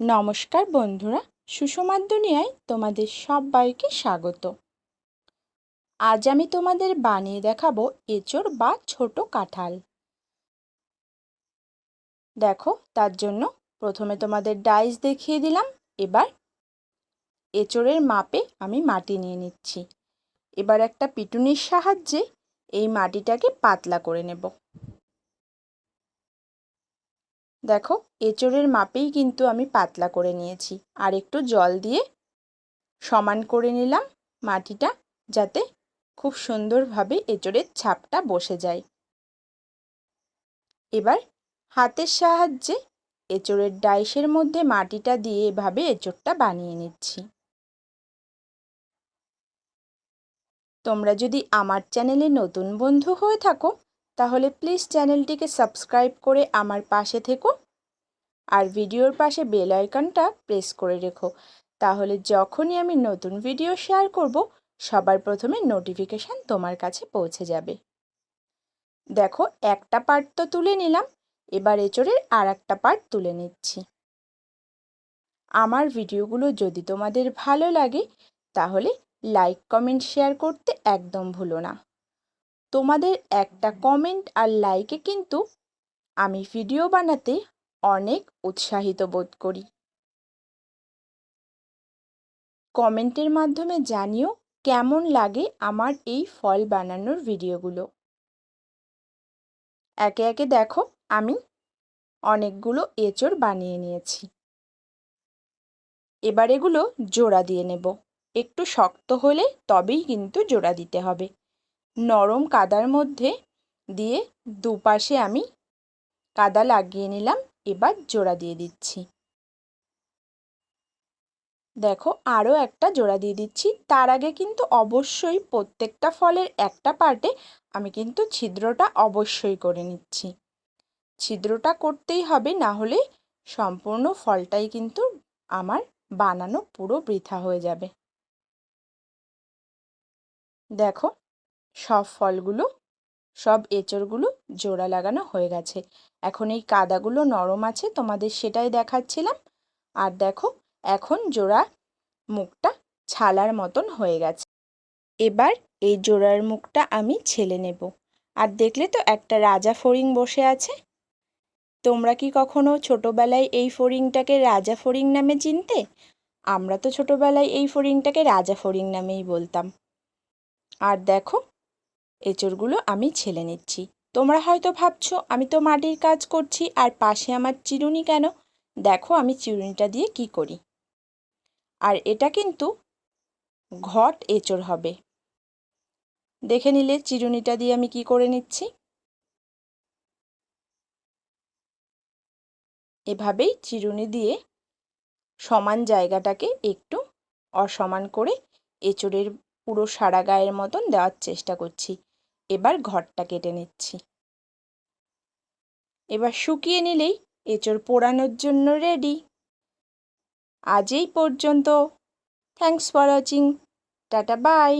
নমস্কার বন্ধুরা সুষমার দুনিয়ায় তোমাদের সবাইকে স্বাগত। আজ আমি তোমাদের বানিয়ে দেখাবো এঁচড় বা ছোট কাঁঠাল। দেখো, তার জন্য প্রথমে তোমাদের ডাইস দেখিয়ে দিলাম, এবার এঁচড়ের মাপে আমি মাটি নিয়ে নিচ্ছি। এবার একটা পিটুনির সাহায্যে এই মাটিটাকে পাতলা করে নেব। দেখো, এঁচড়ের মাপেই কিন্তু আমি পাতলা করে নিয়েছি। আর একটু জল দিয়ে সমান করে নিলাম মাটিটা, যাতে খুব সুন্দরভাবে এঁচড়ের ছাপটা বসে যায়। এবার হাতের সাহায্যে এঁচড়ের ডাইসের মধ্যে মাটিটা দিয়ে এভাবে এঁচড়টা বানিয়ে নিচ্ছি। তোমরা যদি আমার চ্যানেলে নতুন বন্ধু হয়ে থাকো তাহলে প্লিজ চ্যানেলটিকে সাবস্ক্রাইব করে আমার পাশে থেকো আর ভিডিওর পাশে বেল আইকনটা প্রেস করে রেখো। তাহলে যখনই আমি নতুন ভিডিও শেয়ার করব, সবার প্রথমে নোটিফিকেশান তোমার কাছে পৌঁছে যাবে। দেখো, একটা পার্ট তো তুলে নিলাম, এবার এচড়ের আর একটা পার্ট তুলে নিচ্ছি। আমার ভিডিওগুলো যদি তোমাদের ভালো লাগে, তাহলে লাইক কমেন্ট শেয়ার করতে একদম ভুলো না। তোমাদের একটা কমেন্ট আর লাইকে কিন্তু আমি ভিডিও বানাতে অনেক উৎসাহিত বোধ করি। কমেন্টের মাধ্যমে জানিও কেমন লাগে আমার এই ফল বানানোর ভিডিওগুলো একে একে দেখো আমি অনেকগুলো এঁচড় বানিয়ে নিয়েছি। এবার এগুলো জোড়া দিয়ে নেব। একটু শক্ত হলে তবেই কিন্তু জোড়া দিতে হবে। নরম কাদার মধ্যে দিয়ে দুপাশে আমি কাদা লাগিয়ে নিলাম, এবার জোড়া দিয়ে দিচ্ছি। দেখো, আরও একটা জোড়া দিয়ে দিচ্ছি। তার আগে কিন্তু অবশ্যই প্রত্যেকটা ফলের একটা পার্টে আমি কিন্তু ছিদ্রটা অবশ্যই করে নিচ্ছি। ছিদ্রটা করতেই হবে, না হলে সম্পূর্ণ ফলটাই কিন্তু আমার বানানো পুরো বৃথা হয়ে যাবে। দেখো সব ফলগুলো, সব এঁচড়গুলো জোড়া লাগানো হয়ে গেছে। এখন এই কাদাগুলো নরম আছে, তোমাদের সেটাই দেখাচ্ছিলাম। আর দেখো, এখন জোড়া মুখটা ছালার মতন হয়ে গেছে। এবার এই জোড়ার মুখটা আমি ছেলে নেব। আর দেখলে তো একটা রাজা ফড়িং বসে আছে। তোমরা কি কখনো ছোটোবেলায় এই ফড়িংটাকে রাজা ফড়িং নামে চিনতে? আমরা তো ছোটোবেলায় এই ফড়িংটাকে রাজা ফড়িং নামেই বলতাম। আর দেখো এঁচড়গুলো আমি ছেলে নিচ্ছি। তোমরা হয়তো ভাবছ, আমি তো মাটির কাজ করছি, আর পাশে আমার চিরুনি কেন? দেখো আমি চিরুনিটা দিয়ে কি করি। আর এটা কিন্তু ঘট এঁচড় হবে। দেখে নিলে চিরুনিটা দিয়ে আমি কি করে নিচ্ছি? এভাবেই চিরুনি দিয়ে সমান জায়গাটাকে একটু অসমান করে এঁচড়ের পুরো সারা গায়ের মতন দেওয়ার চেষ্টা করছি। এবার ঘরটা কেটে নিচ্ছি। এবার শুকিয়ে নিলেই এঁচড় পোড়ানোর জন্য রেডি আজ এই পর্যন্ত। Thanks for watching tata bye